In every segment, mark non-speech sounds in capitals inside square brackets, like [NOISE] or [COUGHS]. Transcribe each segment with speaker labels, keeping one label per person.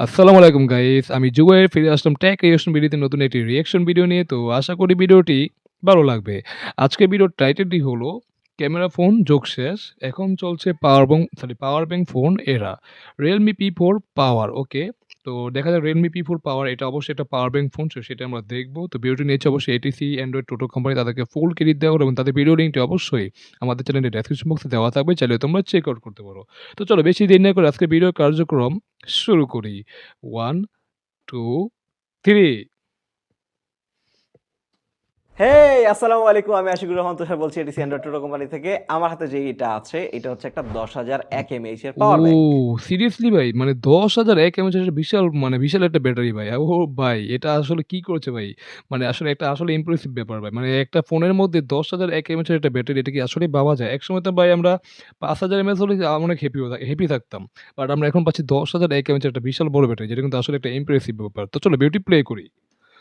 Speaker 1: আসসালামু আলাইকুম গাইস আমি জুবাইর ফিরে আসলাম ট্যাক রিয়াকশন ভিডিওতে নতুন একটি রিয়াকশন ভিডিও নিয়ে। তো আশা করি ভিডিওটি ভালো লাগবে। আজকে ভিডিওর টাইটেলটি হলো ক্যামেরা ফোন যোগ শেষ এখন চলছে power bank sorry power bank phone এরা Realme P four power okay তো দেখা যায় রিয়েলমি পি ফোর পাওয়ার এটা অবশ্যই একটা পাওয়ার ব্যাঙ্ক ফোন সেটা আমরা দেখব। তো ভিডিওটি নিয়েছে অবশ্যই এটিসি অ্যান্ড্রয়েড টোটো কোম্পানি তাদেরকে ফুল ক্রেডিট দেওয়া হলো এবং তাদের ভিডিও লিঙ্কটি অবশ্যই আমাদের চ্যানেলের ডেসক্রিপশন বক্সে দেওয়া থাকবে। চাইলে তোমরা চেক আউট করতে পারো। তো চলো বেশি দেরি না করে আজকে ভিডিও কার্যক্রম শুরু করি। ওয়ান টু থ্রি
Speaker 2: হে আসসালামু আলাইকুম। আমি আশিকুর রহমান, তুষার বলছি এটি অ্যান্ড্রয়েড টোটো কোম্পানি থেকে। আমার হাতে যে এটা আছে, এটা হচ্ছে একটা দশ হাজার এক এমএইচ এর পাওয়ার ব্যাংক
Speaker 1: সিরিয়াসলি ভাই? মানে দশ হাজার এক এমএচ বিশাল মানে বিশাল একটা ব্যাটারি ভাই। ও ভাই, এটা আসলে কি করছে ভাই? মানে আসলে একটা আসলে ইমপ্রেসিভ ব্যাপার ভাই। মানে একটা ফোনের মধ্যে দশ হাজার এক এমএচ একটা ব্যাটারি এটা কি আসলে পাওয়া যায়? এক সময় তো ভাই আমরা পাঁচ হাজার এমএচ হলে অনেক হ্যাপি হ্যাপি থাকতাম। বাট আমরা এখন পাচ্ছি দশ হাজার এক এমএচ একটা বিশাল বড় ব্যাটারি যেটা কিন্তু আসলে একটা ইমপ্রেসিভ ব্যাপার। তো চলো বিউটি প্লে করি।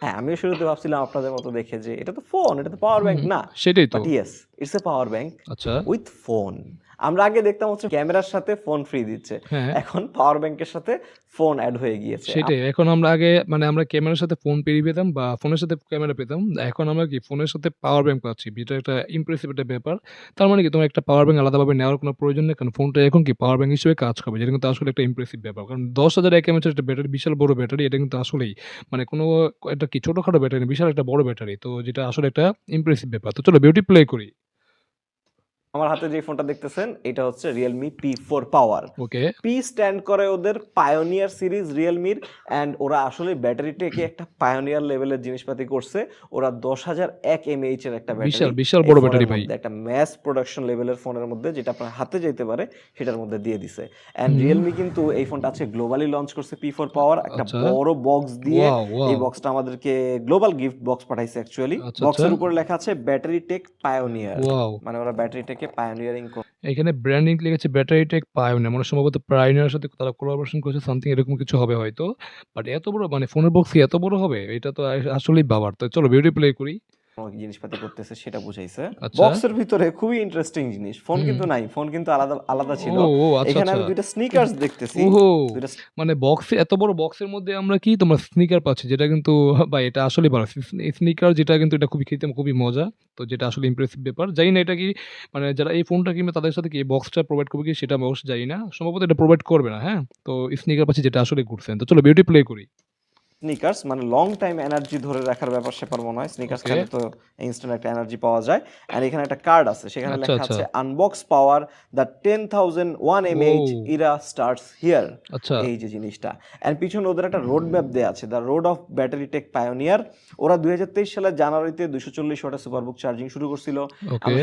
Speaker 2: হ্যাঁ আমিও শুরুতে ভাবছিলাম আপনাদের মতো দেখে যে এটা তো ফোন এটা তো পাওয়ার ব্যাংক না।
Speaker 1: সেটাই তো।
Speaker 2: Yes it's a power bank
Speaker 1: আচ্ছা।
Speaker 2: উইথ ফোন আমরা আগে দেখতাম হচ্ছে ক্যামেরার সাথে ফোন ফ্রি দিচ্ছে।
Speaker 1: হ্যাঁ।
Speaker 2: এখন পাওয়ার ব্যাংকের সাথে ফোন অ্যাড হয়ে গিয়েছে।
Speaker 1: সেটাই এখন আমরা আগে মানে আমরা ক্যামেরার সাথে ফোন পেরিয়ে পেতাম বা ফোনের সাথে ক্যামেরা পেতাম এখন আমরা কি ফোনের সাথে পাওয়ার ব্যাংক পাচ্ছি যেটা একটা ইমপ্রেসিভ একটা ব্যাপার। তার মানে কি তোমার একটা পাওয়ার ব্যাংক আলাদাভাবে নেওয়ার কোনো প্রয়োজন নেই কারণ ফোনটা এখন কি পাওয়ার ব্যাংক হিসেবে কাজ করবে যেটা কিন্তু আসলে একটা ইমপ্রেসিভ ব্যাপার। কারণ দশ হাজার এক এমএচের একটা ব্যাটারি বিশাল বড় ব্যাটারি এটা কিন্তু আসলেই মানে কোনো একটা কি ছোটোখাটো ব্যাটারি বিশাল একটা বড় ব্যাটারি তো যেটা আসলে একটা ইমপ্রেসিভ ব্যাপার। তো চলো বিউটি প্লে করি।
Speaker 2: আমার হাতে যে ফোনটা দেখতেছেন এটা হচ্ছে Realme P four power
Speaker 1: okay
Speaker 2: P stand করে ওদের পায়োনিয়ার সিরিজ রিয়েলমির অ্যান্ড ওরা আসলে ব্যাটারি টেকে একটা পায়োনিয়ার লেভেলের জিনিসপাতি করছে। ওরা দশ হাজার এক এমএইচ এর একটা
Speaker 1: বিশাল
Speaker 2: ব্যাটারি
Speaker 1: বিশাল বড় ব্যাটারি ভাই।
Speaker 2: একটা ম্যাস প্রোডাকশন লেভেলের ফোনের মধ্যে যেটা আপনার হাতে যেতে পারে সেটার মধ্যে দিয়ে দিছে। অ্যান্ড। রিয়েলমি কিন্তু এই ফোনটা আছে গ্লোবালি লঞ্চ করছে পি ফোর পাওয়ার একটা
Speaker 1: আচ্ছা।
Speaker 2: বড় বক্স দিয়ে এই বক্সটা আমাদেরকে গ্লোবাল গিফট বক্স পাঠাইছে অ্যাকচুয়ালি
Speaker 1: আচ্ছা,
Speaker 2: বক্সের
Speaker 1: আচ্ছা।
Speaker 2: উপরে লেখা আছে ব্যাটারি টেক পায়োনিয়ার
Speaker 1: ওয়াও
Speaker 2: মানে ওরা ব্যাটারি টেকে পায়োনিয়ারিং
Speaker 1: এখানে ব্র্যান্ডিং লিখেছে ব্যাটারি টেক পায়োনিয়ার মানে সম্ভবত পায়োনিয়ারের সাথে তারা কোলাবোরেশন করেছে সামথিং এরকম কিছু হবে হয়তো বাট এত বড় মানে ফোনের বক্স এত বড় হবে? এটা তো আসলেই বাবার। তো চলো ভিডিও প্লে করি।
Speaker 2: জিনিসপাতি করতেছে সেটা বুঝাইছে।
Speaker 1: আচ্ছা।
Speaker 2: বক্সের ভিতরে খুবই ইন্টারেস্টিং জিনিস। ফোন কিন্তু নাই ফোন কিন্তু আলাদা আলাদা ছিল।
Speaker 1: ও আচ্ছা
Speaker 2: এখানে আমি
Speaker 1: আচ্ছা
Speaker 2: দুইটা স্নিকার্স দেখতেছি।
Speaker 1: মানে বক্সে এত বড় বক্সের মধ্যে আমরা কি তোমরা স্নিকার পাচ্ছি? যেটা কিন্তু এটা আসলে ভালো। স্নিকার যেটা কিন্তু এটা খুবই খেতে খুবই মজা। তো যেটা আসলে ইমপ্রেসিভ ব্যাপার। জানি না এটা কি মানে যারা এই ফোনটা কিনবে তাদের সাথে কি এই বক্সটা প্রোভাইড করবে কি সেটা অবশ্যই জানি না। সম্ভবত এটা প্রোভাইড করবে না হ্যাঁ? তো স্নিকার পাচ্ছি যেটা আসলে ঘুরছেন তো চলো বিউটি প্লে করি।
Speaker 2: স্নিকার্স মানে লং টাইম এনার্জি ধরে রাখার ব্যাপার স্যাপার মনে হয় স্নিকার্স খেলে তো ইনস্ট্যান্ট একটা এনার্জি পাওয়া যায়। আর এখানে একটা কার্ড আছে সেখানে
Speaker 1: আচ্ছা,
Speaker 2: লেখা
Speaker 1: আচ্ছা।
Speaker 2: আছে unbox power the ten thousand one M H. Era starts here এই যে জিনিসটা। এন্ড পিছনে ওদের একটা রোড ম্যাপ দেওয়া আছে the road of battery tech pioneer ওরা দুই সালের জানুয়ারিতে দুশো চল্লিশ ওয়াটের সুপারবুক চার্জিং শুরু করছিল।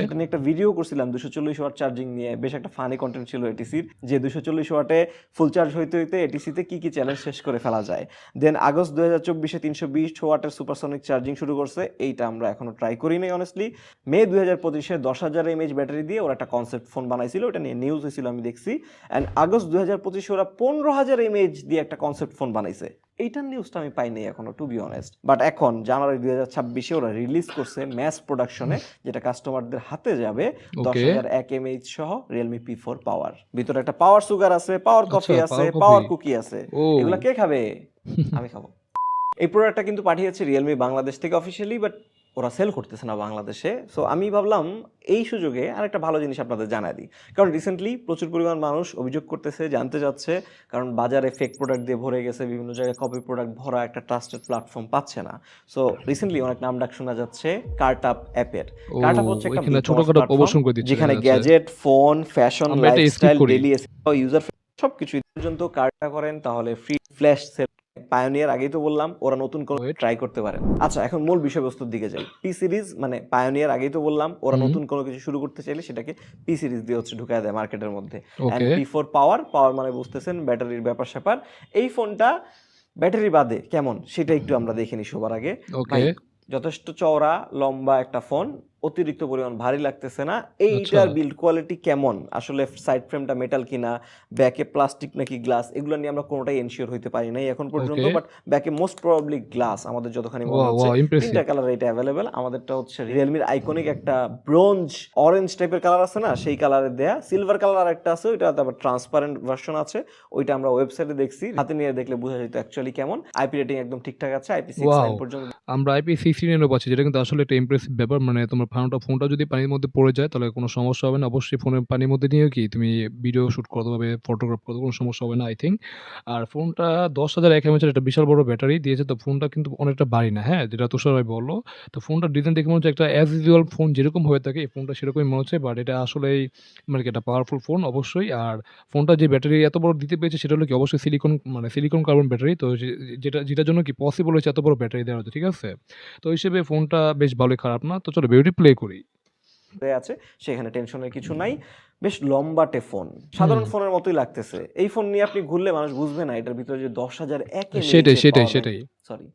Speaker 2: সেটা নিয়ে একটা ভিডিও করছিলাম দুশো চল্লিশ ওয়াট চার্জিং নিয়ে। বেশ একটা ফানি কন্টেন্ট ছিল এটিসির যে দুশো চল্লিশ ওয়াটে ফুল চার্জ হইতে হইতে এটিসিতে কি কি চ্যালেঞ্জ শেষ করে ফেলা যায়। দেন আগস্ট দুই হাজার চব্বিশে তিনশো বিশ ওয়াটের সুপারসনিক চার্জিং শুরু করছে। এইটা আমরা এখনও ট্রাই করি নাই অনেস্টলি মে দু হাজার পঁচিশে দশ হাজার এমএইচ ব্যাটারি দিয়ে ওরা একটা কনসেপ্ট ফোন বানাইছিল, ওটা নিয়ে নিউজ হয়েছিল আমি দেখছি। অ্যান্ড আগস্ট দু হাজার পঁচিশে ওরা পনেরো হাজার এমএইচ দিয়ে একটা কনসেপ্ট ফোন বানাইছে। এইটার নিউজটা আমি পাইনি এখনও টু বি অনেস্ট বাট এখন জানুয়ারি দুই হাজার ছাব্বিশে ওরা রিলিজ করছে ম্যাস প্রোডাকশনে যেটা কাস্টমারদের হাতে যাবে দশ হাজার এক এম এইচ সহ রিয়েলমি পি ফোর পাওয়ার ভিতরে একটা পাওয়ার সুগার আছে পাওয়ার কফি
Speaker 1: আচ্ছা,
Speaker 2: আছে পাওয়ার কুকি আছে। এগুলা কে খাবে? আমি খাব। [LAUGHS] এই প্রোডাক্টটা কিন্তু পাঠিয়েছে রিয়েলমি বাংলাদেশ থেকে অফিসিয়ালি বাট ওরা সেল করতেছে না বাংলাদেশে। সো আমি ভাবলাম এই সুযোগে আরেকটা ভালো জিনিস আপনাদের জানাই দিই। কারণ রিসেন্টলি প্রচুর পরিমাণ মানুষ অভিযোগ করতেছে জানতে যাচ্ছে কারণ বাজারে ফেক প্রোডাক্ট দিয়ে ভরে গেছে বিভিন্ন জায়গায় কপি প্রোডাক্ট ভরা একটা ট্রাস্টেড প্ল্যাটফর্ম পাচ্ছে না। সো রিসেন্টলি অনেক নাম ডাক শোনা যাচ্ছে কার্টআপ অ্যাপের কার্টআপ হচ্ছে একটা
Speaker 1: ছোটখাটো প্রমোশন করে দিচ্ছে
Speaker 2: যেখানে গ্যাজেট ফোন ফ্যাশন লাইফস্টাইল
Speaker 1: করি।
Speaker 2: ডেলি ইউজার সবকিছু। পর্যন্ত কার্ডটা করেন তাহলে ফ্রি ফ্ল্যাশ সেল পায়োনিয়ার আগেই তো বললাম ওরা নতুন কোনো ট্রাই করতে পারেন আচ্ছা এখন মূল বিষয়বস্তুর দিকে যাই। পি সিরিজ মানে পায়োনিয়ার আগেই তো বললাম ওরা নতুন কোনো কিছু শুরু করতে চাইলে সেটাকে পি সিরিজ দিয়ে হচ্ছে ঢুকায় দেয় মার্কেটের মধ্যে। পি ফোর পাওয়ার পাওয়ার মানে বুঝতেছেন ব্যাটারির ব্যাপার স্যাপার। এই ফোনটা ব্যাটারি বাদে কেমন? সেটা একটু আমরা দেখে নিই সবার আগে। যথেষ্ট চওড়া লম্বা একটা ফোন অতিরিক্ত পরিমাণ ভারী লাগতেছে না।
Speaker 1: আচ্ছা।
Speaker 2: এইটার বিল্ড কোয়ালিটি কেমন? আসলে সাইড ফ্রেমটা মেটাল কিনা? ব্যাকে প্লাস্টিক নাকি গ্লাস এগুলো নিয়ে আমরা কোনোটাই এনশিওর হইতে পারি নাই এখন পর্যন্ত বাট ব্যাকে মোস্ট প্রবাবলি গ্লাস আমাদের যতখানি মনে হচ্ছে। তিনটা কালার এটা অ্যাভেলেবেল আমাদেরটা হচ্ছে রিয়েলমির আইকনিক একটা ব্রোঞ্জ অরেঞ্জ টাইপের কালার আছে না? সেই কালারের দেয়া। সিলভার কালার আর একটা আছে ওইটা আবার ট্রান্সপারেন্ট ভার্সন আছে। ওইটা আমরা ওয়েবসাইটে দেখছি। হাতে নিয়ে দেখলে বোঝা যেত অ্যাকচুয়ালি কেমন। আইপি রেটিং একদম ঠিকঠাক আছে আইপি সিক্স পর্যন্ত।
Speaker 1: আমরা আইপি সিক্সটি নাইনও পাচ্ছি যেটা কিন্তু আসলে একটা ইমপ্রেসিভ ব্যাপার। মানে তোমার ফোনটা ফোনটা যদি পানির মধ্যে পড়ে যায়, তাহলে কোনো সমস্যা হবে না। অবশ্যই ফোনের পানির মধ্যে নিয়েও কি তুমি ভিডিও শ্যুট করতে পারবে ফটোগ্রাফ করতে কোনো সমস্যা হবে না আই থিঙ্ক আর ফোনটা দশ হাজার এক এমএচের একটা বিশাল বড় ব্যাটারি দিয়েছে, তো ফোনটা কিন্তু অনেকটা ভারী না হ্যাঁ? যেটা তুষার ভাই বলল। তো ফোনটা ডিজাইন দেখে মনে হচ্ছে একটা অ্যাজ ইউজুয়াল ফোন যেরকম হয়ে থাকে, এই ফোনটা সেরকমই মনে হচ্ছে বাট এটা আসলেই মানে কি একটা পাওয়ারফুল ফোন অবশ্যই। আর ফোনটা যে ব্যাটারি এত বড় দিতে পেরেছে, সেটা হলো কি অবশ্যই সিলিকন মানে সিলিকন কার্বন ব্যাটারি, তো যেটা, যেটার জন্য কি পসিবল হয়েছে এত বড় ব্যাটারি দেওয়া হচ্ছে ঠিক আছে? তো হিসেবে ফোনটা বেশ ভালোই খারাপ না। তো চলো বিউটি প্লে করি।
Speaker 2: আছে সেখানে টেনশনের কিছু নাই। বেশ লম্বাটে ফোন সাধারণ ফোনের মতোই লাগতেছে। এই ফোন নিয়ে আপনি ঘুরলে মানুষ বুঝবে না এটার ভিতরে যে দশ হাজার এক
Speaker 1: সেটাই সেটাই সেটাই।
Speaker 2: সরি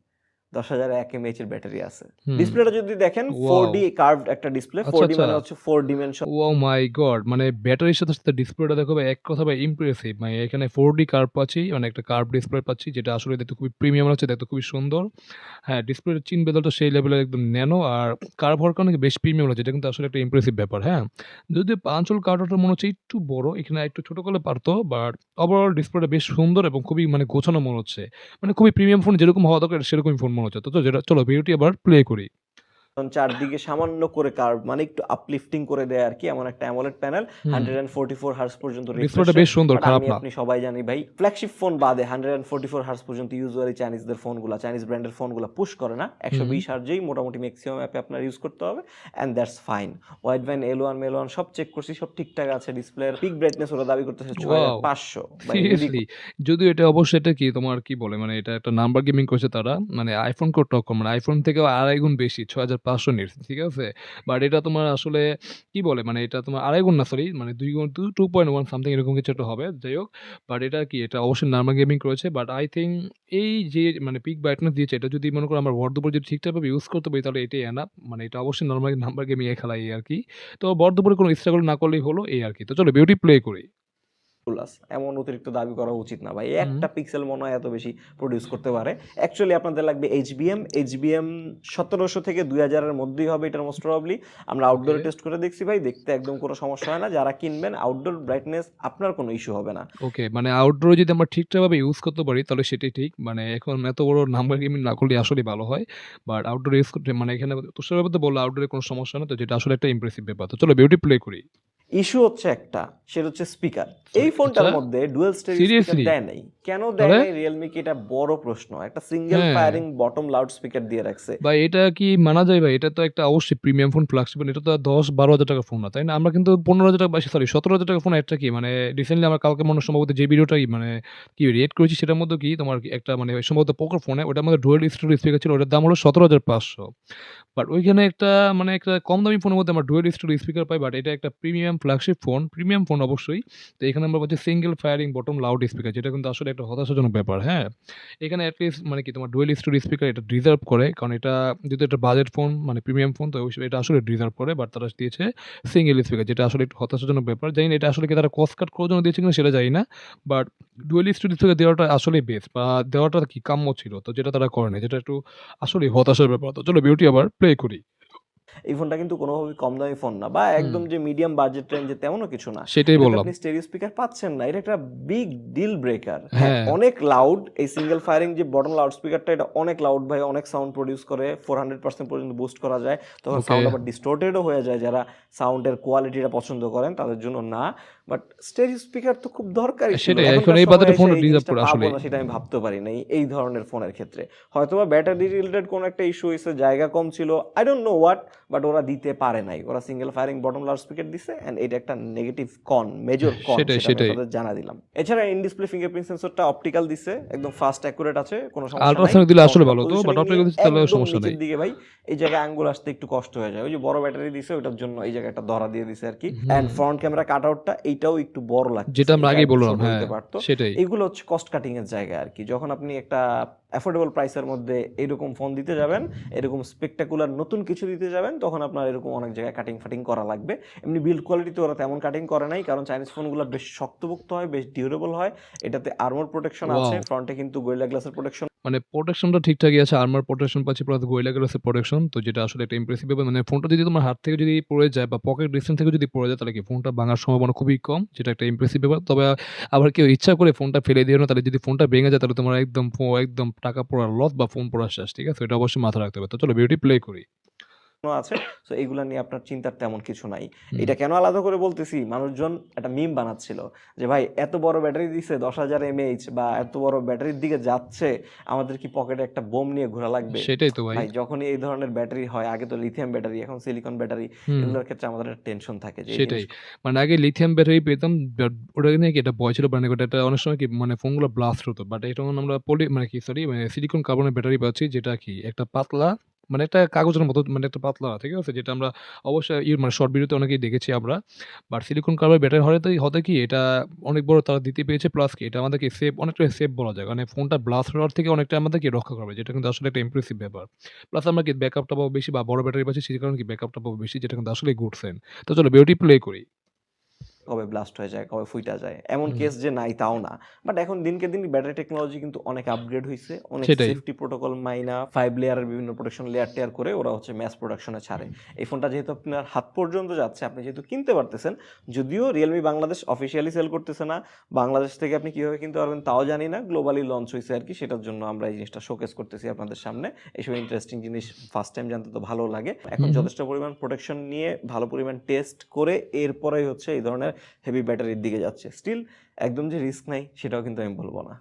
Speaker 2: দশ হাজার এক এমএইচ এর ব্যাটারি আছে। ডিসপ্লেটা যদি দেখেন ফোর ডি কার্ভড একটা ডিসপ্লে ফোর ডি মানে। হচ্ছে four dimension
Speaker 1: O my god মানে ব্যাটারির সাথে সাথে ডিসপ্লেটা দেখো এক কথা ভাই ইমপ্রেসিভ মানে এখানে ফোর ডি কার্ভ পাচ্ছি মানে একটা কার্ভ ডিসপ্লে পাচ্ছি যেটা আসলে দেখতে খুবই প্রিমিয়াম হচ্ছে দেখতে খুবই সুন্দর। হ্যাঁ ডিসপ্লের চিন বেদলটা সেই লেভেলের একদম ন্যানো আর কার্ভ হওয়ার কারণে বেশ প্রিমিয়াম হচ্ছে এটা কিন্তু আসলে একটা ইমপ্রেসিভ ব্যাপার হ্যাঁ। যদি পাঁচল কার্ভটা মনে হচ্ছে একটু বড় এখানে একটু ছোট করলে পারতো বাট ওভারঅল ডিসপ্লেটা বেশ সুন্দর এবং খুবই মানে গোছানো মনে হচ্ছে। মানে খুবই প্রিমিয়াম ফোন যেরকম হওয়া দরকার সেরকমই ফোন মনে হচ্ছে। তো চলো ভিডিওটি আবার প্লে করি।
Speaker 2: চারদিকে সামান্য করে কার্ভ মানে একটু আপলিফটিং করে দেয় আর কি এমন একটা অ্যামোলেড প্যানেল 144 হার্স পর্যন্ত
Speaker 1: ডিসপ্লেটা বেশ সুন্দর খারাপ না?
Speaker 2: আপনি সবাই জানি ভাই ফ্ল্যাগশিপ ফোন বাদে 144 হার্স পর্যন্ত ইউজুয়ালি চাইনিজদের ফোনগুলো চাইনিজ ব্র্যান্ডের ফোনগুলো পুশ করে না। 120 হার্জেই মোটামুটি ম্যাক্সিমাম অ্যাপে আপনার ইউজ করতে হবে and that's fine wide band L one mail one সব চেক করছি সব ঠিকঠাক আছে ডিসপ্লের পিক ব্রাইটনেস ওরা দাবি করতেছে 6500
Speaker 1: সিরিয়াসলি যদিও এটা অবশ্যই এটা কি তোমার কি বলে মানে এটা একটা নাম্বার গেমিং করছে তারা মানে আইফোন কোড টক মানে আইফোন থেকে আড়াই গুণ বেশি 6000 পার্শ্বনির ঠিক আছে? বাট এটা তোমার আসলে কি বলে? মানে এটা তোমার আড়াই গুণ না সরি মানে দুই গুণ two two point one something এরকম কিছু একটা হবে, যাই হোক। বাট এটা কি? এটা অবশ্যই নর্মাল গেমিং করেছে বাট আই থিঙ্ক এই যে মানে পিক ব্রাইটনেস দিয়েছে, এটা যদি মনে করো আমার বর্ধপুর যদি ঠিকঠাকভাবে ইউজ করতে পারি, তাহলে এটাই এনাপ মানে এটা অবশ্যই নর্মাল নাম্বার গেমিং খেলাই আর কি। তো বর্ধপুরে কোনো স্ট্রাগল না করলেই হলো এই আর কি। তো চলো বিউটি প্লে করি।
Speaker 2: প্লাস এমন অতিরিক্ত দাবি করা উচিত না ভাই। একটা পিক্সেল মনে হয় এত বেশি প্রডিউস করতে পারে। অ্যাকচুয়ালি আপনাদের লাগবে এইচবিএম এইচবিএম সতেরোশো থেকে দুই হাজারের মধ্যেই হবে এটার মোস্ট প্রবাবলি আমরা আউটডোরে. টেস্ট করে দেখছি ভাই। দেখতে একদম কোনো সমস্যা হয় না। যারা কিনবেন আউটডোর ব্রাইটনেস আপনার কোনো ইস্যু হবে না।
Speaker 1: ওকে মানে আউটডোরে যদি আমরা ঠিকঠাকভাবে ইউজ করতে পারি তাহলে সেটাই ঠিক। মানে এখন এত বড় নাম্বার গেমিং না করলে আসলে ভালো হয়। বাট আউটডোর ইউজ করতে মানে এখানে তুষার ব্যাপারে তো বলল আউটডোরে কোনো সমস্যা না তো যেটা আসলে একটা ইমপ্রেসিভ ব্যাপার। তো চলো বিউটি প্লে করি।
Speaker 2: ইস্যু হচ্ছে একটা সেটা হচ্ছে স্পিকার। এই ফোনটার
Speaker 1: আচ্ছা।
Speaker 2: মধ্যে ডুয়েল স্টেরিও স্পিকার দেয় নাই। কেন দেয় রিয়েলমি কি এটা বড় প্রশ্ন। একটা single. Firing bottom loud speaker দিয়ে রাখছে।
Speaker 1: ভাই এটা কি মানা যায় ভাই? এটা তো একটা অবশ্যই প্রিমিয়াম ফোন ফ্ল্যাগশিপ এটা তো দশ বারো হাজার টাকা ফোন না তাই না? আমরা কিন্তু পনেরো হাজার টাকা সরি সতেরো হাজার টাকা ফোন একটা কি? মানে রিসেন্টলি আমার কালকে মনে সম্ভবত যে ভিডিওটা মানে কি রিয়েট করেছি সেটার মধ্যে কি তোমার একটা মানে সম্ভবত পোকর ফোনে ওটার মধ্যে ডুয়েল স্টুডিও স্পিকার ছিল ওটার দাম হলো সতেরো হাজার পাঁচশো। বাট ওইখানে একটা মানে একটা কম দামি ফোনের মধ্যে আমরা ডুয়েল স্টুডিও স্পিকার পাই বাট এটা একটা premium flagship phone premium phone অবশ্যই। তো এখানে আমরা পাচ্ছি single firing bottom loud speaker যেটা কিন্তু আসলে একটা হতাশাজনক ব্যাপার হ্যাঁ? এখানে অ্যাটলিস্ট মানে কি তোমার ডুয়েল স্টুডিও স্পিকার এটা ডিজার্ভ করে, কারণ এটা যেহেতু একটা বাজেট ফোন মানে প্রিমিয়াম ফোন তো এটা আসলে ডিজার্ভ করে বাট তারা দিয়েছে সিঙ্গেল স্পিকার যেটা আসলে একটু হতাশাজনক ব্যাপার। জানি না এটা আসলে কি তারা কস্ট কাট করার জন্য দিয়েছে কিনা সেটা জানি না বাট ডুয়েল স্টুডিও স্পিকার দেওয়াটা আসলে বেস্ট বা দেওয়াটা কি কাম্য ছিল, তো যেটা তারা করে না যেটা একটু আসলে হতাশার ব্যাপার। তো চলো বিউটি আবার প্লে করি।
Speaker 2: এই ফোনটা কিন্তু কোনোভাবে কম দামি ফোন না বা একদম যে মিডিয়াম বাজেট রেঞ্জে তেমনও কিছু না।
Speaker 1: সেটাই বললাম।
Speaker 2: আপনি স্টেরিও স্পিকার পাচ্ছেন না এটা একটা বিগ ডিল ব্রেকার। অনেক লাউড এই সিঙ্গেল ফায়ারিং যে বটম লাউড স্পিকারটা এটা অনেক লাউড ভাই অনেক সাউন্ড প্রডিউস করে ফোর হান্ড্রেড পার্সেন্ট পর্যন্ত বুস্ট করা যায়। তখন সাউন্ড আবার ডিস্টোর্টেডও হয়ে যায় যারা সাউন্ডের কোয়ালিটিটা পছন্দ করেন তাদের জন্য না। বাট স্টেরিও স্পিকার তো খুব দরকারি
Speaker 1: সেটাই, এখন এই বাজারে ফোন
Speaker 2: জিনিসটা
Speaker 1: করে
Speaker 2: পাবো
Speaker 1: আসলেই।
Speaker 2: সেটা আমি ভাবতে পারি নাই এই ধরনের ফোনের ক্ষেত্রে। হয়তোবা ব্যাটারি রিলেটেড কোনো একটা ইস্যু হয়েছে জায়গা কম ছিল I don't know what but ওরা দিতে পারে নাই। ওরা single firing bottom loud speaker দিছে এন্ড এটা একটা নেগেটিভ কন মেজর কন সেটা জানা দিলাম। এছাড়া ইন ডিসপ্লে ফিঙ্গারপ্রিন্ট সেন্সরটা অপটিক্যাল দিছে একদম ফাস্ট অ্যাকুরেট আছে কোনো সমস্যা
Speaker 1: Ultrasonic দিলে আসলে ভালো but
Speaker 2: Positioning
Speaker 1: optical দিলে তাহলে সমস্যা নাই।
Speaker 2: দিকে ভাই এই জায়গায় আঙ্গুল আসতে একটু কষ্ট হয়ে যায়। ওই যে বড় ব্যাটারি দিছে ওটার জন্য এই জায়গায় একটা ধরা দিয়ে দিছে আর কি। এন্ড ফ্রন্ট ক্যামেরা কাট আউটটা এইটাও একটু বড় লাগছে
Speaker 1: যেটা আমরা আগেই বললাম, হ্যাঁ, সেটাই।
Speaker 2: এগুলো হচ্ছে কস্ট কাটিং এর জায়গা আর কি যখন আপনি একটা অ্যাফোর্ডেবল প্রাইসের মধ্যে এরকম ফোন দিতে যাবেন এরকম স্পেকটাকুলার নতুন কিছু দিতে যাবেন তখন আপনার এরকম অনেক জায়গায় কাটিং ফাটিং করা লাগবে এমনি বিল্ড কোয়ালিটিতে ওরা তেমন কাটিং করে নাই কারণ চাইনিজ ফোনগুলো বেশ শক্তপোক্ত হয় বেশ ডিউরেবল হয় এটাতে আর্মোর প্রোটেকশন আছে. ফ্রন্টে কিন্তু গোয়েলা গ্লাসের প্রোটেকশন
Speaker 1: মানে প্রোটেকশনটা ঠিকঠাকই আছে আর্মার প্রোটেকশন পাচ্ছি প্লাস গোয়েলা গ্লাসের প্রোটেকশন তো যেটা আসলে একটা ইমপ্রেসিভ ব্যাপার। মানে ফোনটা যদি তোমার হাত থেকে যদি পড়ে যায় বা পকেট ডিস্টেন্স থেকে যদি পড়ে যায়, তাহলে কি ফোনটা ভাঙার সম্ভাবনা খুবই কম? যেটা একটা ইমপ্রেসিভ ব্যাপার। তবে আবার কেউ ইচ্ছা করে ফোনটা ফেলে দিও না, তাহলে যদি ফোনটা ভেঙে যায়, তাহলে তোমার একদম একদম টাকা পড়ার লস বা ফোন পড়ার শেষ, ঠিক আছে? এটা অবশ্যই মাথায় রাখতে হবে। তো চলো বিউটি প্লে করি।
Speaker 2: আছে তো এগুলা নিয়ে আপনার চিন্তার তেমন কিছু নাই। এটা কেন আলাদা করে বলতেছি? মানুষজন একটা মিম বানাচ্ছিল যে ভাই এত বড় ব্যাটারি দিছে দশ হাজার এমএইচ বা এত বড় ব্যাটারির দিকে যাচ্ছে আমাদের কি পকেটে একটা বোম নিয়ে ঘোরা লাগবে?
Speaker 1: সেটাই তো ভাই।
Speaker 2: ভাই যখনই এই ধরনের ব্যাটারি হয় আগে তো লিথিয়াম ব্যাটারি এখন সিলিকন ব্যাটারি এগুলোর ক্ষেত্রে আমাদের একটা টেনশন থাকে যে
Speaker 1: সেটাই। মানে আগে লিথিয়াম ব্যাটারি পেতাম ওটা নিয়ে কি এটা ভয় ছিল মানে ওটা অনেক সময় কি মানে ফোনগুলো ব্লাস্ট হতো বাট এটা আমরা পলি মানে কি সরি মানে সিলিকন কার্বনের ব্যাটারি পাচ্ছি যেটা কি একটা পাতলা মানে একটা কাগজের মতো মানে একটা পাতলা, ঠিক আছে? যেটা আমরা অবশ্যই মানে শর্ট ভিডিওতে অনেকেই দেখেছি আমরা। বাট সিলিকন কার্বন ব্যাটারি হতে হতে কি? এটা অনেক বড় তারা দিতে পেরেছে প্লাস কি? এটা আমাদেরকে সেফ অনেকটা সেফ বলা যায়। মানে ফোনটা ব্লাস্ট হওয়ার থেকে অনেকটা আমাদেরকে রক্ষা করবে যেটা কিন্তু আসলে একটা ইমপ্রেসিভ ব্যাপার। প্লাস আমরা কি ব্যাকআপটা পাবো বেশি, বা বড় ব্যাটারি পাচ্ছি, সেই কারণে কি ব্যাকআপটা পাবো বেশি, যেটা কিন্তু আসলে গুড সেন তো চলো ভিডিওটি প্লে করি।
Speaker 2: কবে ব্লাস্ট হয়ে যায় কবে ফুইটা যায়। এমন কেস যে নাই তাও না। বাট এখন দিনকে দিন ব্যাটারি টেকনোলজি কিন্তু অনেক আপগ্রেড হয়েছে অনেক সেফটি প্রোটোকল মাইনা ফাইভ লেয়ারের বিভিন্ন প্রোটেকশন লেয়ার টেয়ার করে ওরা হচ্ছে ম্যাস প্রোডাকশনে ছাড়ে। এই ফোনটা যেহেতু আপনার হাত পর্যন্ত যাচ্ছে আপনি যেহেতু কিনতে পারতেছেন যদিও রিয়েলমি বাংলাদেশ অফিসিয়ালি সেল করতেছে না। বাংলাদেশ থেকে আপনি কীভাবে কিনতে পারবেন তাও জানি না। গ্লোবালি লঞ্চ হয়েছে আর কি সেটার জন্য আমরা এই জিনিসটা শোকেস করতেছি আপনাদের সামনে। এইসব ইন্টারেস্টিং জিনিস ফার্স্ট টাইম জানতে তো ভালো লাগে। এখন যথেষ্ট পরিমাণ প্রোটেকশন নিয়ে ভালো পরিমাণ টেস্ট করে এরপরেই হচ্ছে এই ধরনের হেভি ব্যাটারির দিকে যাচ্ছে। স্টিল একদম যে রিস্ক নাই সেটাও কিন্তু আমি বলব না।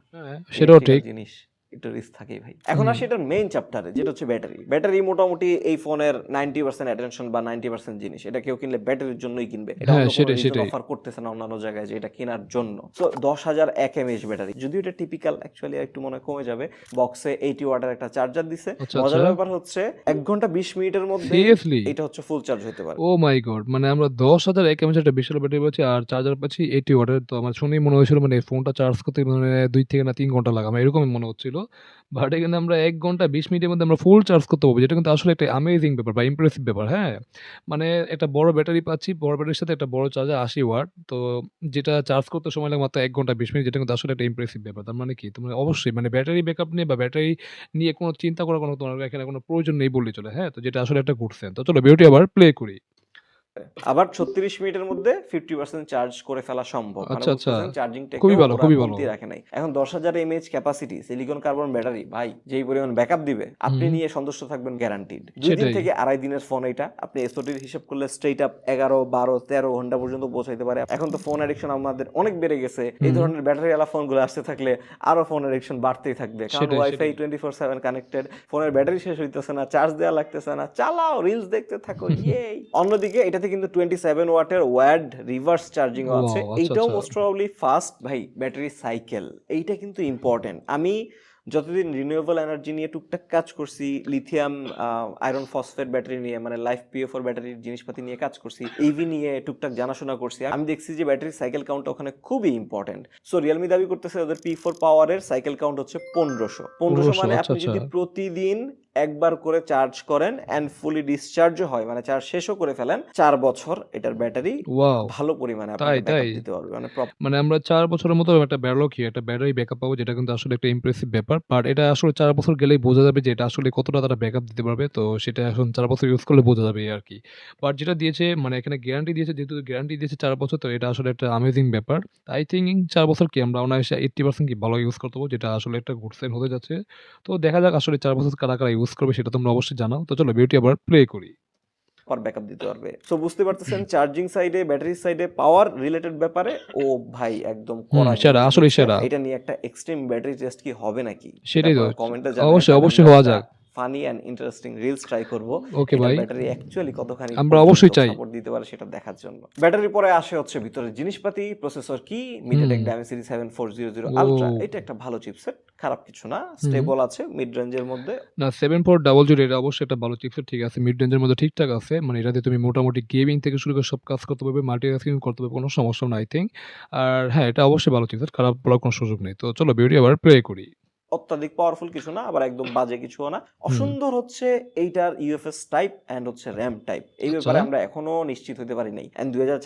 Speaker 1: সেটাও ঠিক।
Speaker 2: জিনিস। একটু রিস্ক থাকেই ভাই। এখন আসি এটার মেইন চ্যাপ্টারে যেটা হচ্ছে ব্যাটারি ব্যাটারি মোটামুটি এই ফোনের নাইনটি পার্সেন্ট অ্যাটেনশন বা নাইনটি পার্সেন্ট জিনিস। এটা কেউ কিনলে ব্যাটারির জন্যই কিনবে। এটা
Speaker 1: হ্যাঁ।
Speaker 2: অফার করতেছে না অন্যান্য জায়গায় যে এটা কেনার জন্য। তো দশ হাজার এক এমএইচ ব্যাটারি যদিও এটা টিপিক্যাল অ্যাকচুয়ালি একটু মনে কমে যাবে। বক্সে এইটি ওয়াটের একটা চার্জার দিছে।
Speaker 1: আচ্ছা,
Speaker 2: মজার
Speaker 1: আচ্ছা।
Speaker 2: ব্যাপার হচ্ছে এক ঘণ্টা বিশ মিনিটের মধ্যে এটা হচ্ছে ফুল চার্জ হতে পারে।
Speaker 1: ও মাই গড মানে আমরা দশ হাজার এক এমএচ একটা বিশাল ব্যাটারি পাচ্ছি আর চার্জার পাচ্ছি এইটি ওয়াটের তো আমার শুনেই মনে হয়েছিল মানে ফোনটা চার্জ করতে মানে দুই থেকে না তিন ঘণ্টা লাগে। আমার এরকমই মনে হচ্ছিল। বাট এখানে আমরা এক ঘণ্টা বিশ মিনিটের মধ্যে আমরা ফুল চার্জ করতে পারব, যেটা কিন্তু আসলে একটা অ্যামেজিং ব্যাপার বা ইমপ্রেসিভ ব্যাপার হ্যাঁ? মানে একটা বড় ব্যাটারি পাচ্ছি, বড় ব্যাটারির সাথে একটা বড় চার্জার আশি ওয়াট তো যেটা চার্জ করতে সময় লাগে মাত্র এক ঘণ্টা বিশ মিনিট, যেটা কিন্তু আসলে একটা ইমপ্রেসিভ ব্যাপার, তার মানে কি? তোমার অবশ্যই মানে ব্যাটারি ব্যাকআপ নিয়ে বা ব্যাটারি নিয়ে কোনো চিন্তা করার কোনো তোমার এখানে কোনো প্রয়োজন নেই বললেই চলে হ্যাঁ? তো যেটা আসলে একটা সেন তো চলো ভিডিওটি আবার প্লে করি।
Speaker 2: আবার ছত্রিশ মিনিটের মধ্যে ফিফটি পার্সেন্ট চার্জ করে ফেলা সম্ভব।
Speaker 1: আচ্ছা, আচ্ছা।
Speaker 2: চার্জিং
Speaker 1: খুবই ভালো, খুবই ভালো।
Speaker 2: রাখে নাই। এখন দশ হাজার MH capacity silicon carbon battery ভাই যেই পরিমাণ ব্যাকআপ দিবে আপনি নিয়ে সন্তুষ্ট থাকবেন গ্যারান্টিড দুই দিন থেকে আড়াই দিনের ফোন এটা আপনি এসওটির হিসাব করলে স্ট্রেট আপ এগারো বারো তেরো ঘণ্টা পর্যন্ত পৌঁছাইতে পারে। এখন তো ফোন অ্যাডিকশন আমাদের অনেক বেড়ে গেছে। এই ধরনের ব্যাটারি ওয়ালা ফোনগুলো আসতে থাকলে আরও ফোন অ্যাডিকশন বাড়তেই থাকবে। কারণ ওয়াইফাই
Speaker 1: সেটাই।
Speaker 2: টোয়েন্টি ফোর সেভেন কানেক্টেড ফোনের ব্যাটারি শেষ হইতেছে না চার্জ দেওয়া লাগতেছে না চালাও রিলস দেখতে থাকো [LAUGHS] ইয়ে অন্যদিকে এটাতে কিন্তু টোয়েন্টি সেভেন ওয়াটের ওয়ার্ড রিভার্স চার্জিং আছে।
Speaker 1: আচ্ছা,
Speaker 2: এইটাও। মোস্ট প্রবাবলি ফাস্ট ভাই ব্যাটারি সাইকেল এইটা কিন্তু ইম্পর্টেন্ট আমি যতদিন রিনিউয়েবল এনার্জি নিয়ে টুকটাক কাজ করছি লিথিয়াম আয়রন ফসফেট ব্যাটারি নিয়ে মানে লাইফ পিও ফোর ব্যাটারির জিনিসপাতি নিয়ে কাজ করছি ইভি নিয়ে টুকটাক জানাশোনা করছি আমি দেখছি যে ব্যাটারি সাইকেল কাউন্ট ওখানে খুবই ইম্পর্টেন্ট সো রিয়েলমি দাবি করতেছে ওদের পি ফোর পাওয়ারের সাইকেল কাউন্ট হচ্ছে পনেরোশো পনেরোশো মানে
Speaker 1: আচ্ছা,
Speaker 2: আপনি যদি
Speaker 1: আচ্ছা।
Speaker 2: প্রতিদিন একবার করে চার্জ করেন অ্যান্ড ফুলি ডিসচার্জও হয়। মানে চার্জ শেষও করে ফেলেন। চার বছর এটার ব্যাটারি ভালো পরিমাণে দিতে পারবে। মানে
Speaker 1: মানে আমরা চার বছরের মতো একটা ব্যারো কি? একটা ব্যাটারি ব্যাকআপ পাবো যেটা কিন্তু আসলে একটা ইমপ্রেসিভ ব্যাপার। বাট এটা আসলে চার বছর গেলেই বোঝা যাবে যে এটা আসলে কতটা তারা ব্যাকআপ দিতে পারবে। তো সেটা এখন চার বছর ইউজ করলে বোঝা যাবে আর কি। বাট যেটা দিয়েছে মানে এখানে গ্যারান্টি দিয়েছে যেহেতু গ্যারান্টি দিয়েছে চার বছর তো এটা আসলে একটা আমেজিং ব্যাপার। আই থিঙ্ক চার বছর কি আমরা অনায়াসে এইট্টি পার্সেন্ট কি ভালো ইউজ করতে পারব যেটা আসলে একটা গুড সাইন হতে যাচ্ছে। তো দেখা যাক আসলে চার বছর কারা কারা ইউজ করবে সেটা তোমরা অবশ্যই জানাও তো চলো ভিডিওটি আবার প্লে করি
Speaker 2: ব্যাকআপ দিতে পারবে সো বুঝতে পারতেছেন চার্জিং সাইডে ব্যাটারি সাইডে পাওয়ার রিলেটেড ব্যাপারে ও ভাই একদম কড়া
Speaker 1: সেরা,
Speaker 2: আসলে
Speaker 1: সেরা।
Speaker 2: এটা নিয়ে একটা এক্সট্রিম ব্যাটারি টেস্ট কি হবে নাকি
Speaker 1: সেটাই তো।
Speaker 2: কমেন্টে
Speaker 1: অবশ্যই, অবশ্যই হওয়া যাক।
Speaker 2: Funny and interesting reels try করব।
Speaker 1: ওকে ভাই।
Speaker 2: ব্যাটারি অ্যাকচুয়ালি কতখানি
Speaker 1: আমরা অবশ্যই চাই।
Speaker 2: সাপোর্ট দিতে পারে সেটা দেখার জন্য। ব্যাটারি পরে আসে হচ্ছে ভিতরে জিনিসপাতি প্রসেসর কি মিডিয়াটেক
Speaker 1: হুম।
Speaker 2: ডাইমেনসিটি 7400 আলট্রা এটা একটা ভালো চিপসেট খারাপ কিছু না। স্টেবল আছে মিড রেঞ্জের মধ্যে।
Speaker 1: না সেভেন ফোর ডাবল জিরো এটা অবশ্যই একটা ভালো চিপসেট ঠিক আছে। মিড রেঞ্জের মধ্যে ঠিকঠাক আছে। মানে এটাতে তুমি মোটামুটি গেমিং থেকে শুরু করে সব কাজ করতে পারবে মাল্টি টাস্কিং করতে পারবে কোনো সমস্যা নাই থিঙ্ক আর হ্যাঁ এটা অবশ্যই ভালো চিপসেট খারাপ বলার কোনো সুযোগ নেই। তো চলো ভিডিও আবার প্লে করি।
Speaker 2: অত্যাধিক পাওয়ারফুল কিছু না আবার একদম বাজে কিছুও না অসুন্দর হচ্ছে এইটার ইউএফএস টাইপ এন্ড হচ্ছে র্যাম টাইপ এই ব্যাপারে
Speaker 1: আচ্ছা।
Speaker 2: আমরা এখনও নিশ্চিত হতে পারি নাই এন্ড দুই হাজার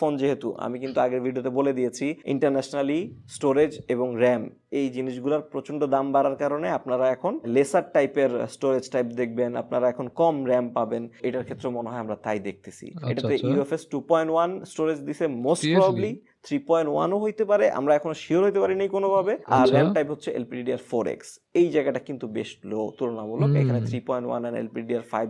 Speaker 2: ফোন যেহেতু আমি কিন্তু আগের ভিডিওতে বলে দিয়েছি ইন্টারন্যাশনালি স্টোরেজ এবং র্যাম এই জিনিসগুলোর প্রচণ্ড দাম বাড়ার কারণে আপনারা এখন লেসার টাইপের স্টোরেজ টাইপ দেখবেন আপনারা এখন কম র্যাম পাবেন এটার ক্ষেত্রে মনে হয় আমরা তাই দেখতেছি
Speaker 1: আচ্ছা,
Speaker 2: এটাতে। UFS two point one storage দিছে মোস্ট? প্রবলি থ্রি পয়েন্ট ওয়ানও হইতে পারে আমরা এখনও শিওর হইতে পারি নাই কোনোভাবে। আর
Speaker 1: ল্যাম্প
Speaker 2: র্যাম টাইপ হচ্ছে এলপিডিআর ফোর এক্স এই জায়গাটা কিন্তু বেশ লো তুলনামূলক এখানে three point one and LPDR five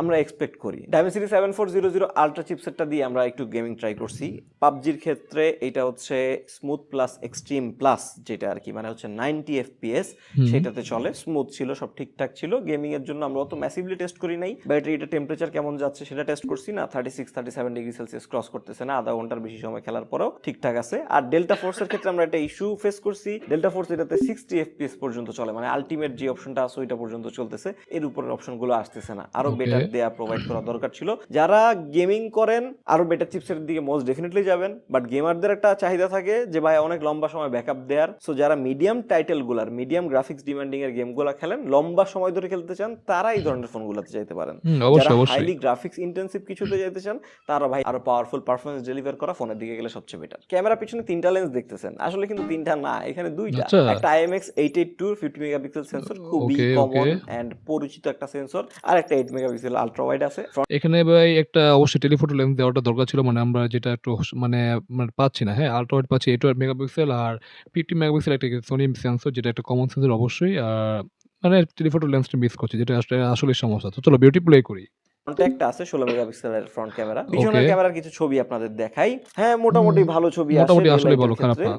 Speaker 2: আমরা এক্সপেক্ট করি। Dimensity seven four zero zero ultra চিপসেটটা দিয়ে আমরা একটু গেমিং ট্রাই করছি। পাবজির ক্ষেত্রে এটা হচ্ছে স্মুথ প্লাস এক্সট্রিম প্লাস যেটা আর কি মানে হচ্ছে নাইনটি এফপিএস সেটাতে চলে। স্মুথ ছিল সব ঠিকঠাক ছিল। গেমিং এর জন্য আমরা অত ম্যাসিভলি টেস্ট করি নাই। ব্যাটারিটা টেম্পারেচার কেমন যাচ্ছে সেটা টেস্ট করছি না। Thirty six thirty seven degree Celsius cross করতেছে না। আধা ঘণ্টার বেশি সময় খেলার পরেও ঠিকঠাক আছে। আর ডেল্টা ফোর্সের ক্ষেত্রে আমরা একটা ইস্যু ফেস করছি। ডেল্টা ফোর্স এটাতে সিক্সটি এফপিএস পর্যন্ত চলে। মানে আলটিমেট যে অপশনটা আছে ওইটা পর্যন্ত চলতেছে। এর উপরের অপশনগুলো আসতেছে না।
Speaker 1: আরও
Speaker 2: বেটার দেয়া প্রোভাইড করা [COUGHS] দরকার ছিল। যারা গেমিং করেন আরও বেটার চিপসের দিকে মোস্ট ডেফিনেটলি যাবেন। বাট গেমারদের একটা চাহিদা থাকে যে ভাই অনেক লম্বা সময় ব্যাকআপ দেয়ার। সো যারা মিডিয়াম টাইটেলগুলার মিডিয়াম গ্রাফিক্স ডিমান্ডিং এর গেমগুলো খেলেন লম্বা সময় ধরে খেলতে চান তারা এই ধরনের ফোনগুলোতে যাইতে পারেন। যারা হাইলি গ্রাফিক্স ইন্টেন্সিভ কিছুতে যেতে চান তারা ভাই আরও পাওয়ারফুল পারফরমেন্স ডেলিভার করা ফোনের দিকে গেলে সবচেয়ে বেটার ক্যামেরা পিছনে তিনটা লেন্স দেখতেছেন। আসলে কিন্তু তিনটা না এখানে দুইটা।
Speaker 1: আচ্ছা।
Speaker 2: একটা eight two fifty megapixel sensor খুবই কমন. এন্ড পরিচিত একটা সেন্সর আর একটা এইট মেগাপিক্সেল আলট্রা ওয়াইড আছে।
Speaker 1: এখানে ভাই একটা অবশ্যই টেলিফোটো লেন্স দেওয়াটা দরকার ছিল মানে আমরা যেটা একটু মানে মানে পাচ্ছি না। হ্যাঁ আলট্রা ওয়াইড পাচ্ছি এইট মেগাপিক্সেল আর ফিফটি মেগাপিক্সেল একটা সোনি সেন্সর যেটা একটা কমন সেন্সর অবশ্যই, আর মানে টেলিফোটো লেন্সটা মিস করছি, যেটা আসলে আসলে সমস্যা। তো চলো বিউটি প্লে করি।
Speaker 2: ফ্রন্টে একটা আছে ষোলো মেগাপিক্সেলের ফ্রন্ট ক্যামেরা পিছনের ক্যামেরার কিছু ছবি আপনাদের দেখাই। হ্যাঁ মোটামুটি ভালো ছবি
Speaker 1: মোটামুটি
Speaker 2: আসে।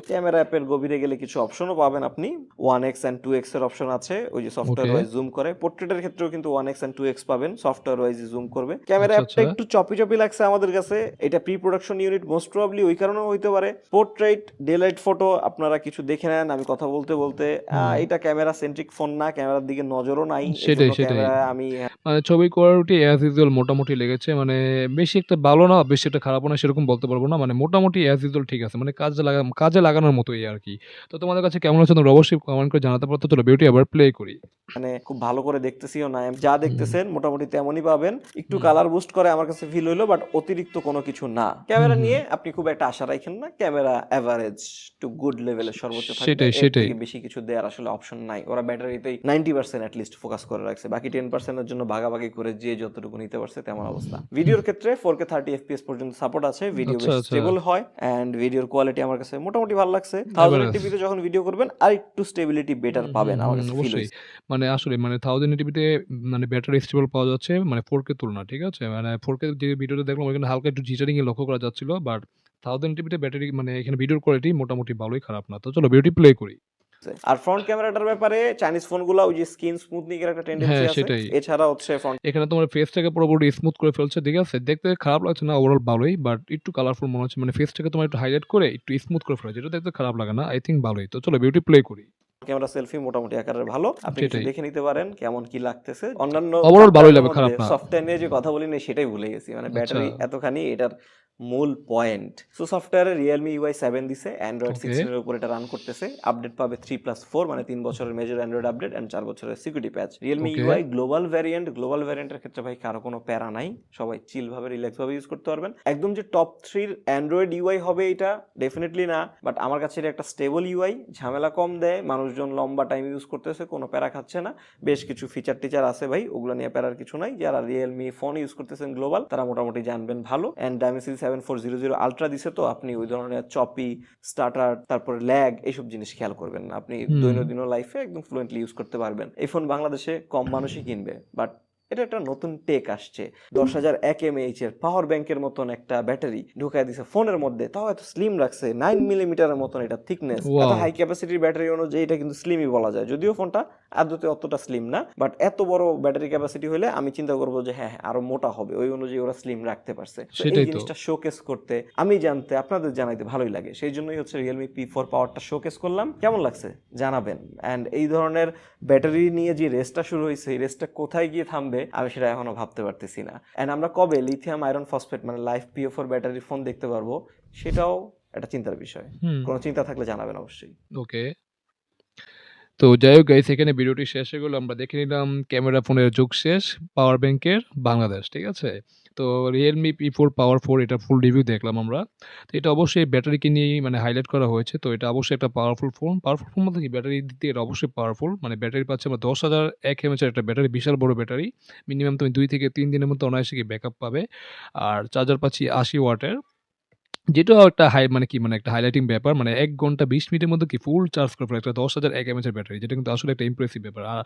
Speaker 2: ক্যামেরা অ্যাপের গভীরে গেলে কিছু অপশনও পাবেন আপনি। ওয়ান এক্স অ্যান্ড টু এক্সের অপশন আছে ওই যে সফটওয়্যার ওয়াইজ জুম করে। পোর্ট্রেটের ক্ষেত্রেও কিন্তু one X and two X পাবেন সফটওয়্যার ওয়াইজ জুম করবে। ক্যামেরা
Speaker 1: আচ্ছা,
Speaker 2: অ্যাপটা
Speaker 1: আচ্ছা।
Speaker 2: একটু চপি চপি লাগছে আমাদের কাছে। এটা pre production unit most probably ওই কারণেও হইতে পারে। পোর্ট্রেট ডেলাইট ফটো আপনারা কিছু দেখে নেন আমি কথা বলতে বলতে। এটা ক্যামেরা সেন্ট্রিক ফোন না ক্যামেরার দিকে নজরও নাই।
Speaker 1: সেটাই, সেটাই।
Speaker 2: আমি
Speaker 1: মানে ছবি কোয়ালিটি অ্যাজ ইউজুয়াল মোটামুটি লেগেছে। মানে বেশি একটা ভালো না বেশি একটা খারাপও না সেরকম বলতে পারব না। মানে মোটামুটি অ্যাজ ইউজুয়াল ঠিক আছে। মানে কাজে লাগা কাজে লাগানোর মতোই আর কি তো তোমাদের কাছে কেমন হচ্ছে তোমরা অবশ্যই কমেন্ট করে জানাতে পারতো চলো বিউটি আবার প্লে করি।
Speaker 2: মানে খুব ভালো করে দেখতেছিও না। যা দেখতেছেন মোটামুটি তেমনই পাবেন। একটু কালার বুস্ট করে আমার কাছে ফিল হইল বাট অতিরিক্ত কোনো কিছু না। ক্যামেরা। নিয়ে আপনি খুব একটা আশা রাখেন না। ক্যামেরা এভারেজ টু গুড লেভেলের সর্বোচ্চ থাকবে।
Speaker 1: সেটাই, সেটাই।
Speaker 2: বেশি কিছু দেওয়ার আসলে অপশন নাই। ওরা ব্যাটারিতেই ninety percent at least focus করে রাখছে। বাকি টেন পার্সেন্টের জন্য ভাগাভাগি করে যে যতটুকু নিতে পারছে তেমন অবস্থা ভিডিওর ক্ষেত্রে ফোর কে থার্টি এফপিএস পর্যন্ত সাপোর্ট আছে ভিডিও
Speaker 1: আচ্ছা,
Speaker 2: বেশ
Speaker 1: আচ্ছা।
Speaker 2: স্টেবল হয় অ্যান্ড ভিডিওর কোয়ালিটি আমার কাছে মোটামুটি ভালো লাগছে থাউজেন্ড। টিভিতে যখন ভিডিও করবেন আর একটু স্টেবিলিটি বেটার পাবেন আমার কাছে
Speaker 1: অবশ্যই। মানে আসলে মানে থাউজেন্ড টিভিতে মানে ব্যাটারি স্টেবল পাওয়া যাচ্ছে মানে ফোর কে তুলনা ঠিক আছে মানে ফোর কে যে ভিডিওতে দেখলাম ওইখানে হালকা একটু জিটারিং এ লক্ষ্য করা যাচ্ছিল বাট থাউজেন্ড টিভিতে ব্যাটারি মানে এখানে ভিডিওর কোয়ালিটি মোটামুটি ভালোই খারাপ না তো চলো বিউটি প্লে করি
Speaker 2: আর ফ্রন্ট ক্যামেরাটার ব্যাপারে চাইনিজ ফোনগুলো ওই যে স্ক্রিন স্মুথনিং এর একটা টেন্ডেন্সি
Speaker 1: হ্যাঁ,
Speaker 2: আছে। এছাড়া হচ্ছে ফ্রন্ট
Speaker 1: এখানে তোমার ফেসটাকে পুরোপুরি স্মুথ করে ফেলছে ঠিক আছে? দেখতে খারাপ লাগছে না ওভারঅল ভালোই বাট একটু কালারফুল মনে হচ্ছে। মানে ফেসটাকে তোমার একটু হাইলাইট করে একটু স্মুথ করে ফেলেছে এটা দেখতে খারাপ লাগে না আই থিঙ্ক ভালোই। তো চলো বিউটি প্লে করি।
Speaker 2: ক্যামেরা সেলফি মোটামুটি আকারের ভালো। আপনি দেখে নিতে পারেন কেমন কি লাগতেছে। অন্যান্য
Speaker 1: Overall ভালোই লাগবে, খারাপ না।
Speaker 2: সফটওয়্যার নিয়ে যে কথা বলি না সেটাই ভুলে গেছি। মানে ব্যাটারি
Speaker 1: আচ্ছা।
Speaker 2: এতখানি এটার মূল পয়েন্ট সো সফটওয়্যারে রিয়েলমি ইউআই সেভেন দিছে অ্যান্ড্রয়েড. সিক্সটিনের উপর এটা রান করতেছে। আপডেট পাবে থ্রি প্লাস ফোর মানে তিন বছরের মেজর অ্যান্ড্রয়েড আপডেট অ্যান্ড চার বছরের security patch Realme. UI global variant global ভ্যারিয়েন্টের ক্ষেত্রে ভাই কারও কোনো প্যারা নাই। সবাই চিল ভাবে রিল্যাক্স ভাবে ইউজ করতে পারবেন। একদম যে টপ থ্রির অ্যান্ড্রয়েড ইউআই হবে এটা ডেফিনেটলি না। বাট আমার কাছে এটা একটা স্টেবল ইউআই ঝামেলা কম দেয় মানুষজন লম্বা টাইম ইউজ করতেছে কোনো প্যারা খাচ্ছে না। বেশ কিছু ফিচার টিচার আছে ভাই ওগুলো নিয়ে প্যারার কিছু নাই। যারা রিয়েলমি ফোন ইউজ করতেছেন গ্লোবাল তারা মোটামুটি জানবেন ভালো। And Dimensity seven four zero zero ultra দিছে তো আপনি ওই ধরনের চপি স্টার্টার তারপরে ল্যাগ এইসব জিনিস খেয়াল করবেন না। আপনি দৈনন্দিন লাইফে একদম ফ্লুয়েন্টলি ইউজ করতে পারবেন। এই ফোন বাংলাদেশে কম মানুষই কিনবে বাট এটা একটা নতুন টেক আসছে। দশ হাজার এক এম এইচ এর পাওয়ার ব্যাংকের মতন একটা ব্যাটারি ঢুকাই দিছে ফোনের মধ্যে তাও এত স্লিম রাখছে নাইন মিলিমিটারের মতন এটা থিকনেস এত হাই ক্যাপাসিটির ব্যাটারি অনুযায়ী এটা কিন্তু স্লিমই বলা যায়। যদিও ফোনটা আদতে অতটা স্লিম না বাট এত বড় ব্যাটারি ক্যাপাসিটি হলে আমি চিন্তা করব যে হ্যাঁ হ্যাঁ, আরও মোটা হবে ওই অনুযায়ী ওরা স্লিম রাখতে পারছে। এই জিনিসটা শোকেস করতে আমি জানতে আপনাদের জানাইতে ভালোই লাগে। সেই জন্যই হচ্ছে রিয়েলমি পি ফোর পাওয়ারটা শোকেস করলাম। কেমন লাগছে? জানাবেন। অ্যান্ড এই ধরনের ব্যাটারি নিয়ে যে রেসটা শুরু হয়েছে এই রেসটা কোথায় গিয়ে থামবে আমি সেটা এখনও ভাবতে পারতেছি না। অ্যান্ড আমরা কবে লিথিয়াম আয়রন ফসফেট মানে life PO four battery phone দেখতে পারব সেটাও একটা চিন্তার বিষয়। কোনো চিন্তা থাকলে জানাবেন অবশ্যই।
Speaker 1: ওকে তো যাই হোক গাইস এখানে ভিডিওটি শেষ হয়ে গেলো। আমরা দেখে নিলাম ক্যামেরা ফোনের যুগ শেষ পাওয়ার ব্যাংকের বাংলাদেশ, ঠিক আছে? তো Realme P four power four এটা ফুল রিভিউ দেখলাম আমরা। তো এটা অবশ্যই ব্যাটারিকে নিয়েই মানে হাইলাইট করা হয়েছে। তো এটা অবশ্যই একটা পাওয়ারফুল ফোন পাওয়ারফুল ফোন মধ্যে কি? ব্যাটারি দিক দিয়ে এটা অবশ্যই পাওয়ারফুল মানে ব্যাটারি পাচ্ছে আমরা দশ হাজার এক এমএচের একটা ব্যাটারি বিশাল বড় ব্যাটারি মিনিমাম তুমি দুই থেকে তিন দিনের মধ্যে অনায়াসে কি ব্যাকআপ পাবে। আর চার্জার পাচ্ছি আশি ওয়াটের যেটাও একটা হাই মানে কি মানে একটা হাইলাইটিং ব্যাপার মানে এক ঘণ্টা বিশ মিনিটের মধ্যে কি ফুল চার্জ করে ফেলে একটা দশ হাজার এক এমএচের ব্যাটারি যেটা কিন্তু আসলে একটা ইমপ্রেসিভ ব্যাপার। আর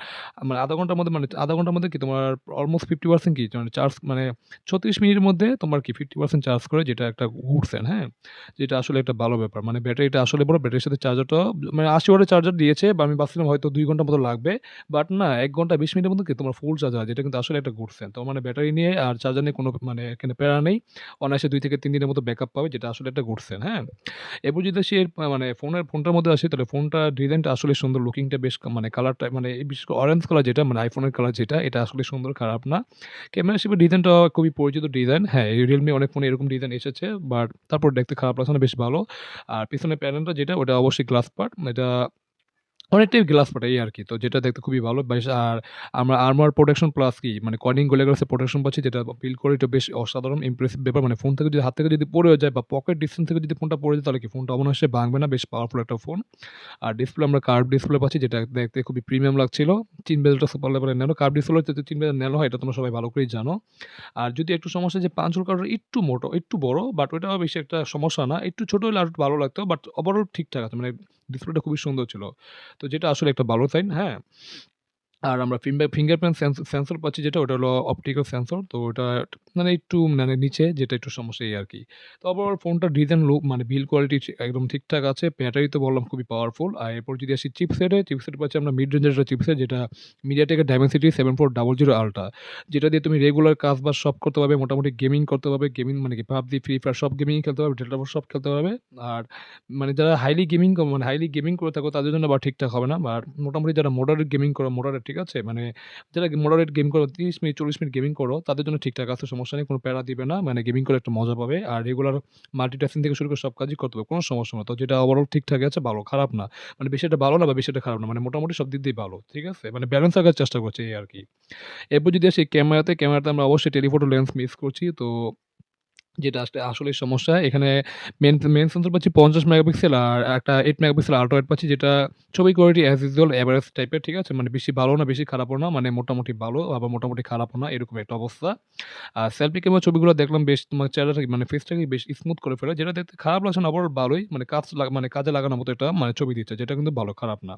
Speaker 1: মানে আধা ঘণ্টার মধ্যে মানে আধা ঘণ্টার মধ্যে কি তোমার অলমোস্ট ফিফটি পার্সেন্ট কি মানে চার্জ মানে ছত্রিশ মিনিটের মধ্যে তোমার কি ফিফটি পার্সেন্ট চার্জ করে, যেটা একটা ঘুরছেন হ্যাঁ? যেটা আসলে একটা ভালো ব্যাপার। মানে ব্যাটারিটা আসলে বড় ব্যাটারির সাথে চার্জারটা মানে আশি ওয়াটের চার্জার দিয়েছে, বা আমি ভাবছিলাম হয়তো দুই ঘণ্টা মতো লাগবে বাট না, এক ঘণ্টা বিশ মিনিটের মধ্যে কি তোমার ফুল চার্জার যেটা কিন্তু আসলে একটা ঘুরছেন তো মানে ব্যাটারি নিয়ে আর চার্জার নিয়ে কোনো মানে এখানে প্যারা নেই। অনায়াসে দুই থেকে তিন দিনের মতো ব্যাকআপ পাবে, যেটা আসলে এটা ঘুরছেন হ্যাঁ? এরপর যদি সে মানে ফোনের, ফোনটার মধ্যে আসে, তাহলে ফোনটা ডিজাইনটা আসলে সুন্দর, লুকিংটা বেশ মানে কালারটা মানে বিশেষ করে অরেঞ্জ কালার যেটা মানে আইফোনের কালার যেটা, এটা আসলে সুন্দর, খারাপ না। ক্যামেরা হিসেবে ডিজাইনটা খুবই পরিচিত ডিজাইন হ্যাঁ রিয়েলমি অনেক ফোনে এরকম ডিজাইন এসেছে বাট তারপর দেখতে খারাপ লাগছে না, বেশ ভালো। আর পিছনে প্যানেলটা যেটা, ওটা অবশ্যই গ্লাস পার্ট এটা অনেকটাই গ্লাস পার্ট এই আর কি তো যেটা দেখতে খুবই ভালো। বেশ, আর আমরা আর্মার প্রোটেকশন প্লাস কি মানে কর্নিং গোলে গ্লাসের প্রোটেকশন পাচ্ছি, যেটা ফিল করে এটা বেশ অসাধারণ ইমপ্রেসিভ ব্যাপার। মানে ফোন থেকে যদি হাত থেকে যদি পড়ে যায় বা পকেট ডিস্টেন্স থেকে যদি ফোনটা পড়ে যায়, তাহলে কি ফোনটা অবশ্যই ভাঙবে না, বেশ পাওয়ারফুল একটা ফোন আর ডিসপ্লে আমরা কার্ভ ডিসপ্লে পাচ্ছি, যেটা দেখতে খুবই প্রিমিয়াম লাগছিল। চিন বেজটা সুপার লেভেলের ন্যানো। কার্ভ ডিসপ্লে যদি চিন বেজের ন্যানো হয়, এটা তোমরা সবাই ভালো করেই জানো। আর যদি একটু সমস্যা যে পাঁচল কার্ডের একটু মোটো, একটু বড় বাট ওইটাও বেশি একটা সমস্যা না। একটু ছোটো হলে আর ভালো লাগতো বাট ওভারঅল ঠিকঠাক আছে। মানে ডিসপ্লেটা খুবই সুন্দর ছিল। তো যেটা আসলে একটা ভালো সাইন হ্যাঁ? আর আমরা ফিঙ্গার, ফিঙ্গারপ্রিন্ট সেন্সর পাচ্ছি যেটা, ওটা হলো অপটিক্যাল সেন্সর। তো ওটা মানে একটু মানে নিচে, যেটা একটু সমস্যা এই আর কি তো আবার ফোনটা ডিজাইন লুক মানে বিল কোয়ালিটি একদম ঠিকঠাক আছে, ব্যাটারি তো বললাম খুবই পাওয়ারফুল। আর এরপর যদি আসি চিপসেটে, চিপসেট পাচ্ছি আমরা মিড রেঞ্জের একটা চিপসেট, যেটা মিডিয়াটেকের Dimensity seven four double zero ultra যেটা দিয়ে তুমি রেগুলার কাজ বাজ সব করতে পারবে, মোটামুটি গেমিং করতে পারবে গেমিং মানে কি পাবজি ফ্রি ফায়ার সব গেমিং খেলতে পারবে ডেল্টা সব খেলতে পারবে। আর মানে যারা হাইলি গেমিং মানে হাইলি গেমিং করে থাকো, তাদের জন্য বা ঠিকঠাক হবে না। বা মোটামুটি যারা মোডারেট গেমিং করো মোডারেট ঠিক আছে? মানে যারা মোডারেট গেম করো, তিরিশ মিনিট, চল্লিশ মিনিট গেমিং করো, তাদের জন্য ঠিকঠাক আছে, সমস্যা নেই, কোনো প্যারা দিবে না। মানে গেমিং করে একটা মজা পাবে। আর রেগুলার মাল্টিটাস্কিং থেকে শুরু করে সব কাজই করতে হবে, কোনো সমস্যা না তো যেটা ওভারঅল ঠিকঠাক আছে, ভালো, খারাপ না। মানে একটা ভালো না বা একটা খারাপ না মানে মোটামুটি সব দিক দিয়ে ভালো, ঠিক আছে? মানে ব্যালেন্স রাখার চেষ্টা করছে এই আর কি। এরপর যদি আসি ক্যামেরাতে ক্যামেরাতে আমরা অবশ্যই টেলিফোটো লেন্স মিস করছি। তো যেটা আসলে সমস্যা। এখানে মেন মেন সেন্সর পাচ্ছি পঞ্চাশ মেগাপিক্সেল আর একটা এইট মেগাপিক্সেল আল্ট্রা পাচ্ছি যেটা ছবি কোয়ালিটি অ্যাজ ইউজুয়াল এভারেজ টাইপের ঠিক আছে? মানে বেশি ভালো না, বেশি খারাপও না মানে মোটামুটি ভালো, আবার মোটামুটি খারাপও না, এরকম একটা অবস্থা। আর সেলফি ক্যামেরা ছবিগুলো দেখলাম বেশ তোমার চেহারাটা মানে ফেসটাকে বেশ স্মুথ করে ফেলে, যেটা দেখতে খারাপ লাগছে না ওভারঅল ভালোই মানে কাজ মানে কাজে লাগানোর মতো এটা মানে ছবি দিচ্ছে, যেটা কিন্তু ভালো, খারাপ না।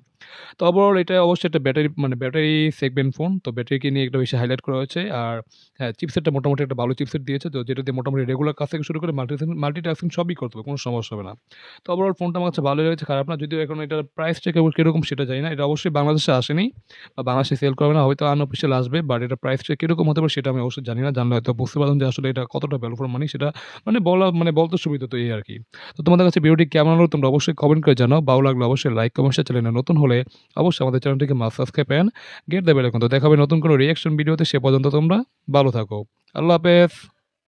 Speaker 1: তো ওভারঅল এটা অবশ্যই একটা ব্যাটারি মানে ব্যাটারি সেগমেন্ট ফোন তো ব্যাটারিকে নিয়ে একটা বেশি হাইলাইট করা হয়েছে। আর হ্যাঁ চিপসেটটা মোটামুটি একটা ভালো চিপসেট দিয়েছে, তো যেটা দিয়ে মোটামুটি রেগুলার কাজ থেকে শুরু করে মাল্টি মাল্টিটাস্কিং সবই করতে হবে, কোনো সমস্যা হবে না। তো ওভারঅল ফোনটা আমার কাছে ভালোই হয়েছে খারাপ না, যদিও এখন এটার প্রাইসটা কেমন কীরকম সেটা জানি না, এটা অবশ্যই বাংলাদেশে আসেনি বা বাংলাদেশে সেল করবে না, হয়তো আনঅফিসিয়াল আসবে বাট এটা প্রাইসটা কীরকম হতে পারে সেটা আমি অবশ্যই জানি না, জানলে হয়তো বুঝতে পারলাম যে আসলে এটা কতটা ভ্যালু ফর মানি সেটা মানে বলা মানে বলতে সুবিধা তো এই আর কি। তো তোমাদের কাছে ভিডিওটি কেমন হলো তোমরা অবশ্যই কমেন্ট করে জানাও, ভালো লাগল অবশ্যই লাইক কমেন্ট চ্যানেলে নতুন হলে অবশ্যই আমাদের চ্যানেলটিকে মাস সাবস্ক্রাইব অ্যান্ড গেট দেবে এখন তো দেখাবে নতুন কোনো রিয়াকশন ভিডিওতে সে পর্যন্ত তোমরা ভালো থাকো। আল্লাহ হাফেজ।